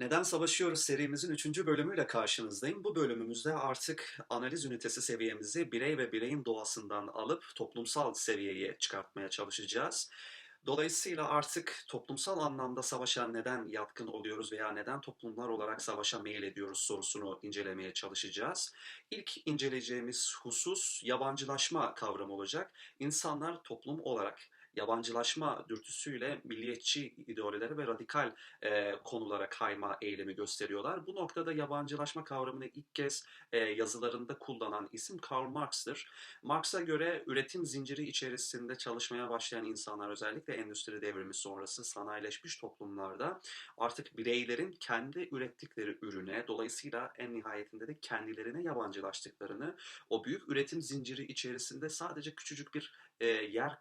Neden Savaşıyoruz serimizin 3. bölümüyle karşınızdayım. Bu bölümümüzde artık analiz ünitesi seviyemizi birey ve bireyin doğasından alıp toplumsal seviyeye çıkartmaya çalışacağız. Dolayısıyla artık toplumsal anlamda savaşa neden yatkın oluyoruz veya neden toplumlar olarak savaşa meyil ediyoruz sorusunu incelemeye çalışacağız. İlk inceleyeceğimiz husus yabancılaşma kavramı olacak. İnsanlar toplum olarak yabancılaşma dürtüsüyle milliyetçi ideolojilere ve radikal e, konulara kayma eylemi gösteriyorlar. Bu noktada yabancılaşma kavramını ilk kez e, yazılarında kullanan isim Karl Marx'tır. Marx'a göre üretim zinciri içerisinde çalışmaya başlayan insanlar özellikle endüstri devrimi sonrası sanayileşmiş toplumlarda artık bireylerin kendi ürettikleri ürüne dolayısıyla en nihayetinde de kendilerine yabancılaştıklarını o büyük üretim zinciri içerisinde sadece küçücük bir e, yer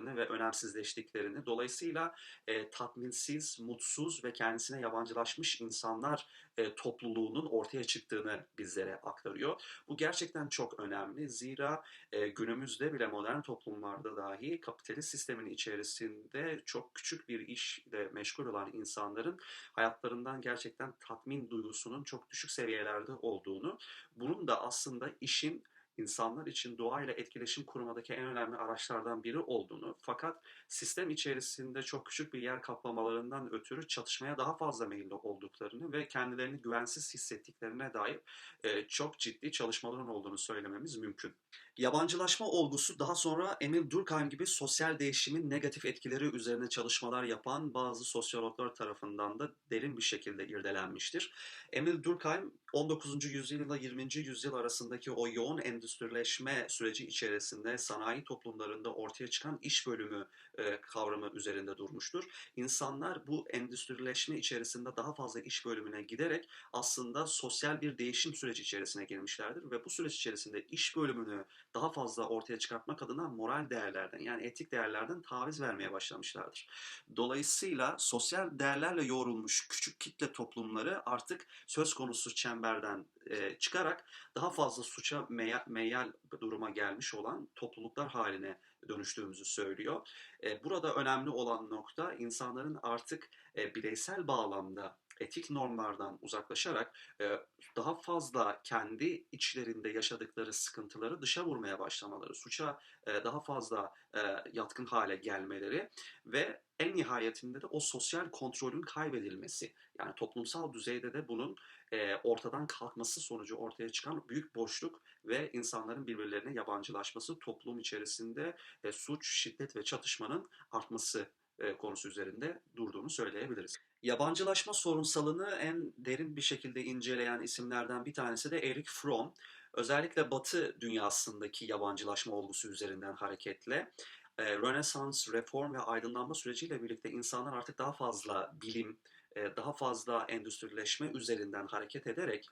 kapladıklarını ve önemsizleştiklerini dolayısıyla e, tatminsiz, mutsuz ve kendisine yabancılaşmış insanlar e, topluluğunun ortaya çıktığını bizlere aktarıyor. Bu gerçekten çok önemli. Zira e, günümüzde bile modern toplumlarda dahi kapitalist sistemin içerisinde çok küçük bir işle meşgul olan insanların hayatlarından gerçekten tatmin duygusunun çok düşük seviyelerde olduğunu, bunun da aslında işin insanlar için doğayla etkileşim kurmadaki en önemli araçlardan biri olduğunu fakat sistem içerisinde çok küçük bir yer kaplamalarından ötürü çatışmaya daha fazla meyilli olduklarını ve kendilerini güvensiz hissettiklerine dair e, çok ciddi çalışmaların olduğunu söylememiz mümkün. Yabancılaşma olgusu daha sonra Emil Durkheim gibi sosyal değişimin negatif etkileri üzerine çalışmalar yapan bazı sosyologlar tarafından da derin bir şekilde irdelenmiştir. Emil Durkheim 19. yüzyıl ile 20. yüzyıl arasındaki o yoğun endüstrileşme süreci içerisinde sanayi toplumlarında ortaya çıkan iş bölümü e, kavramı üzerinde durmuştur. İnsanlar bu endüstrileşme içerisinde daha fazla iş bölümüne giderek aslında sosyal bir değişim süreci içerisine girmişlerdir ve bu süreç içerisinde iş bölümünü daha fazla ortaya çıkartmak adına moral değerlerden yani etik değerlerden taviz vermeye başlamışlardır. Dolayısıyla sosyal değerlerle yoğrulmuş küçük kitle toplumları artık söz konusu çemberden e, çıkarak daha fazla suça meyal, meyal duruma gelmiş olan topluluklar haline dönüştüğümüzü söylüyor. E, burada önemli olan nokta insanların artık e, bireysel bağlamda etik normlardan uzaklaşarak e, daha fazla kendi içlerinde yaşadıkları sıkıntıları dışa vurmaya başlamaları, suça e, daha fazla e, yatkın hale gelmeleri ve en nihayetinde de o sosyal kontrolün kaybedilmesi. Yani toplumsal düzeyde de bunun e, ortadan kalkması sonucu ortaya çıkan büyük boşluk ve insanların birbirlerine yabancılaşması, toplum içerisinde e, suç, şiddet ve çatışmanın artması konusu üzerinde durduğunu söyleyebiliriz. Yabancılaşma sorunsalını en derin bir şekilde inceleyen isimlerden bir tanesi de Eric Fromm. Özellikle Batı dünyasındaki yabancılaşma olgusu üzerinden hareketle e, Rönesans, reform ve aydınlanma süreciyle birlikte insanlar artık daha fazla bilim, e, daha fazla endüstrileşme üzerinden hareket ederek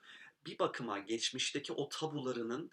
bir bakıma geçmişteki o tabularının e,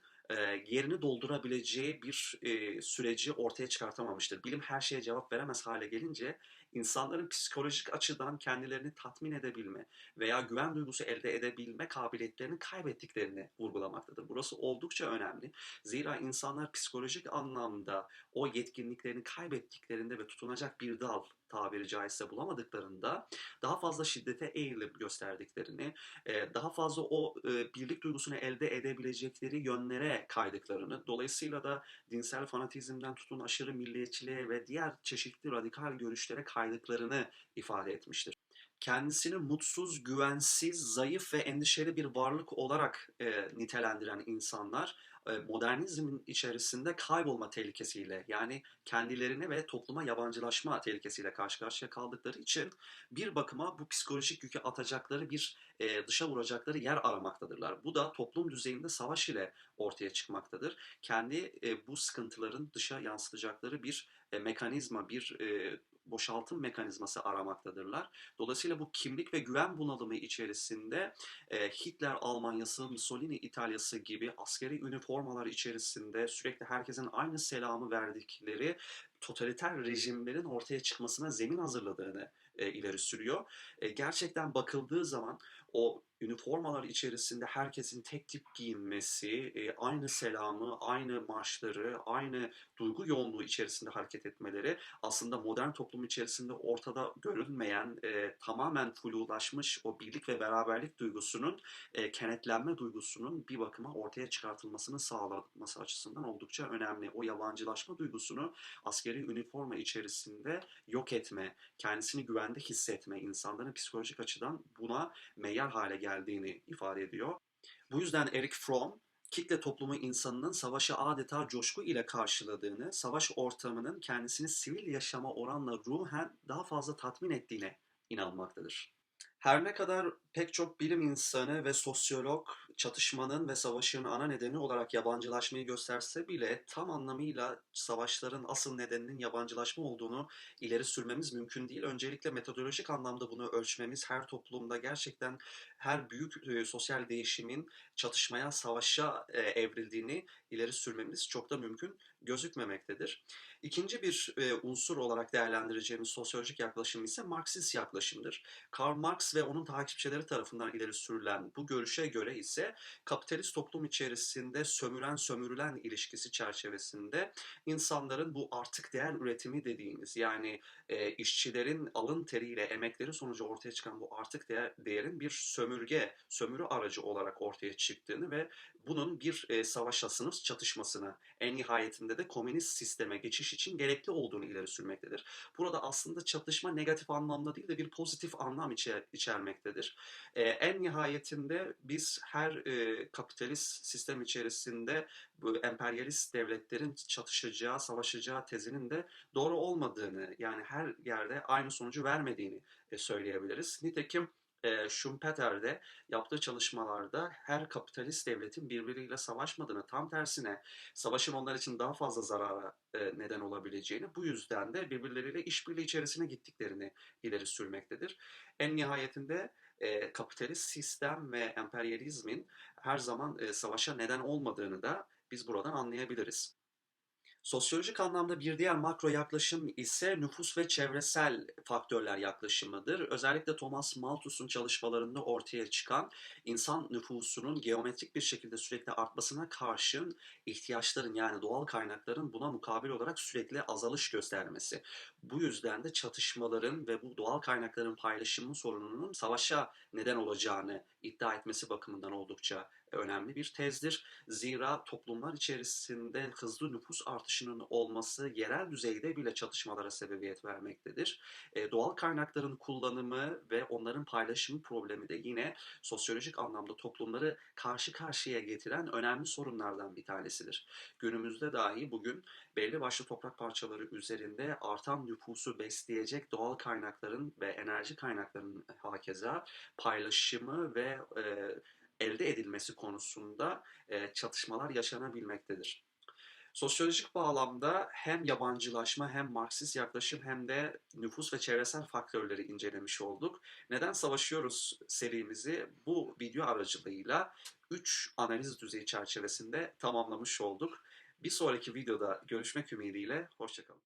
yerini doldurabileceği bir süreci ortaya çıkartamamıştır. Bilim her şeye cevap veremez hale gelince insanların psikolojik açıdan kendilerini tatmin edebilme veya güven duygusu elde edebilme kabiliyetlerini kaybettiklerini vurgulamaktadır. Burası oldukça önemli. Zira insanlar psikolojik anlamda o yetkinliklerini kaybettiklerinde ve tutunacak bir dal tabiri caizse bulamadıklarında daha fazla şiddete eğilim gösterdiklerini, e, daha fazla o e, birlik duygusunu elde edebilecekleri yönlere kaydıklarını, dolayısıyla da dinsel fanatizmden tutun aşırı milliyetçiliğe ve diğer çeşitli radikal görüşlere kaydıklarını ifade etmiştir kendisini mutsuz, güvensiz, zayıf ve endişeli bir varlık olarak e, nitelendiren insanlar e, modernizmin içerisinde kaybolma tehlikesiyle yani kendilerine ve topluma yabancılaşma tehlikesiyle karşı karşıya kaldıkları için bir bakıma bu psikolojik yükü atacakları bir e, dışa vuracakları yer aramaktadırlar. Bu da toplum düzeyinde savaş ile ortaya çıkmaktadır. Kendi e, bu sıkıntıların dışa yansıtacakları bir e, mekanizma, bir e, boşaltım mekanizması aramaktadırlar. Dolayısıyla bu kimlik ve güven bunalımı içerisinde e, Hitler Almanyası, Mussolini İtalyası gibi askeri üniformalar içerisinde sürekli herkesin aynı selamı verdikleri totaliter rejimlerin ortaya çıkmasına zemin hazırladığını e, ileri sürüyor. E, gerçekten bakıldığı zaman o üniformalar içerisinde herkesin tek tip giyinmesi, e, aynı selamı, aynı marşları, aynı duygu yoğunluğu içerisinde hareket etmeleri aslında modern toplum içerisinde ortada görülmeyen, e, tamamen flulaşmış o birlik ve beraberlik duygusunun, e, kenetlenme duygusunun bir bakıma ortaya çıkartılmasını sağlaması açısından oldukça önemli. O yabancılaşma duygusunu askeri üniforma içerisinde yok etme, kendisini güvende hissetme, insanların psikolojik açıdan buna meyyal hale geldiğini ifade ediyor. Bu yüzden Eric Fromm, kitle toplumu insanının savaşı adeta coşku ile karşıladığını, savaş ortamının kendisini sivil yaşama oranla ruhen daha fazla tatmin ettiğine inanmaktadır. Her ne kadar pek çok bilim insanı ve sosyolog çatışmanın ve savaşın ana nedeni olarak yabancılaşmayı gösterse bile tam anlamıyla savaşların asıl nedeninin yabancılaşma olduğunu ileri sürmemiz mümkün değil. Öncelikle metodolojik anlamda bunu ölçmemiz her toplumda gerçekten her büyük e, sosyal değişimin çatışmaya, savaşa e, evrildiğini ileri sürmemiz çok da mümkün gözükmemektedir. İkinci bir e, unsur olarak değerlendireceğimiz sosyolojik yaklaşım ise Marksist yaklaşımdır. Karl Marx ve onun takipçileri tarafından ileri sürülen bu görüşe göre ise kapitalist toplum içerisinde sömüren sömürülen ilişkisi çerçevesinde insanların bu artık değer üretimi dediğimiz yani e, işçilerin alın teriyle emekleri sonucu ortaya çıkan bu artık değer, değerin bir sömürge, sömürü aracı olarak ortaya çıktığını ve bunun bir e, savaşa, sınıf çatışmasına, en nihayetinde de komünist sisteme geçiş için gerekli olduğunu ileri sürmektedir. Burada aslında çatışma negatif anlamda değil de bir pozitif anlam içer, içermektedir. E, en nihayetinde biz her e, kapitalist sistem içerisinde bu emperyalist devletlerin çatışacağı, savaşacağı tezinin de doğru olmadığını, yani her yerde aynı sonucu vermediğini e, söyleyebiliriz. Nitekim e, Schumpeter'de yaptığı çalışmalarda her kapitalist devletin birbiriyle savaşmadığını, tam tersine savaşın onlar için daha fazla zarara neden olabileceğini, bu yüzden de birbirleriyle işbirliği içerisine gittiklerini ileri sürmektedir. En nihayetinde kapitalist sistem ve emperyalizmin her zaman savaşa neden olmadığını da biz buradan anlayabiliriz. Sosyolojik anlamda bir diğer makro yaklaşım ise nüfus ve çevresel faktörler yaklaşımıdır. Özellikle Thomas Malthus'un çalışmalarında ortaya çıkan insan nüfusunun geometrik bir şekilde sürekli artmasına karşın ihtiyaçların yani doğal kaynakların buna mukabil olarak sürekli azalış göstermesi. Bu yüzden de çatışmaların ve bu doğal kaynakların paylaşımı sorununun savaşa neden olacağını iddia etmesi bakımından oldukça önemli bir tezdir. Zira toplumlar içerisinde hızlı nüfus artışının olması yerel düzeyde bile çatışmalara sebebiyet vermektedir. E, doğal kaynakların kullanımı ve onların paylaşımı problemi de yine sosyolojik anlamda toplumları karşı karşıya getiren önemli sorunlardan bir tanesidir. Günümüzde dahi bugün belli başlı toprak parçaları üzerinde artan nüfusu besleyecek doğal kaynakların ve enerji kaynaklarının hakeza paylaşımı ve e, elde edilmesi konusunda e, çatışmalar yaşanabilmektedir. Sosyolojik bağlamda hem yabancılaşma hem Marksist yaklaşım hem de nüfus ve çevresel faktörleri incelemiş olduk. Neden Savaşıyoruz serimizi bu video aracılığıyla 3 analiz düzeyi çerçevesinde tamamlamış olduk. Bir sonraki videoda görüşmek ümidiyle, hoşçakalın.